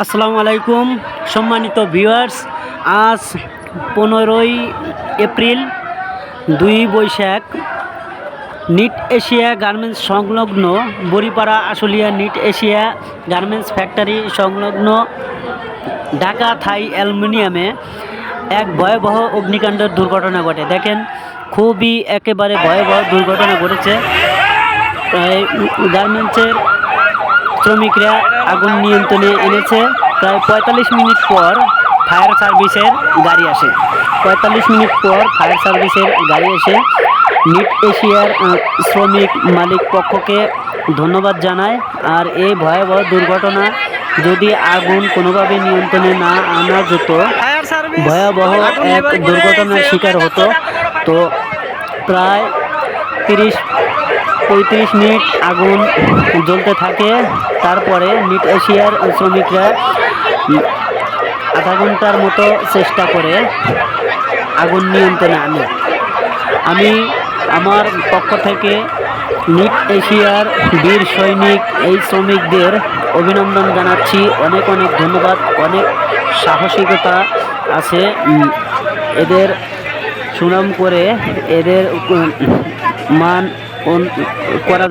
আসসালামু আলাইকুম, সম্মানিত ভিউয়ার্স, আজ পনেরোই এপ্রিল, দুই বৈশাখ, নিট এশিয়া গার্মেন্টস সংলগ্ন Boripara Ashulia knit Asia garments factory সংলগ্ন ঢাকা থাই অ্যালুমিনিয়ামে এক ভয়াবহ অগ্নিকাণ্ডের দুর্ঘটনা ঘটে। দেখেন, খুবই একেবারে ভয়াবহ দুর্ঘটনা ঘটেছে। গার্মেন্টসের শ্রমিকরা আগুন নিয়ন্ত্রণে এনেছে। প্রায় পঁয়তাল্লিশ মিনিট পর ফায়ার সার্ভিসের গাড়ি আসে। পঁয়তাল্লিশ মিনিট পর ফায়ার সার্ভিসের গাড়ি এসে নিট এশিয়ার শ্রমিক মালিক পক্ষকে ধন্যবাদ জানায়। আর এই ভয়াবহ দুর্ঘটনা যদি আগুন কোনোভাবে নিয়ন্ত্রণে না আনা যেত ভয়াবহ এক দুর্ঘটনার শিকার হতো। তো প্রায় তিরিশ পঁয়ত্রিশ মিনিট আগুন জ্বলতে থাকে। তারপরে নিট এশিয়ার শ্রমিকরা আধা ঘণ্টার মতো চেষ্টা করে আগুন নিয়ন্ত্রণে আনে। আমি আমার পক্ষ থেকে নিট এশিয়ার বীর সৈনিক, এই শ্রমিকদের অভিনন্দন জানাচ্ছি। অনেক অনেক ধন্যবাদ। অনেক সাহসিকতা আছে। এদের সুনাম করে এদের মান করা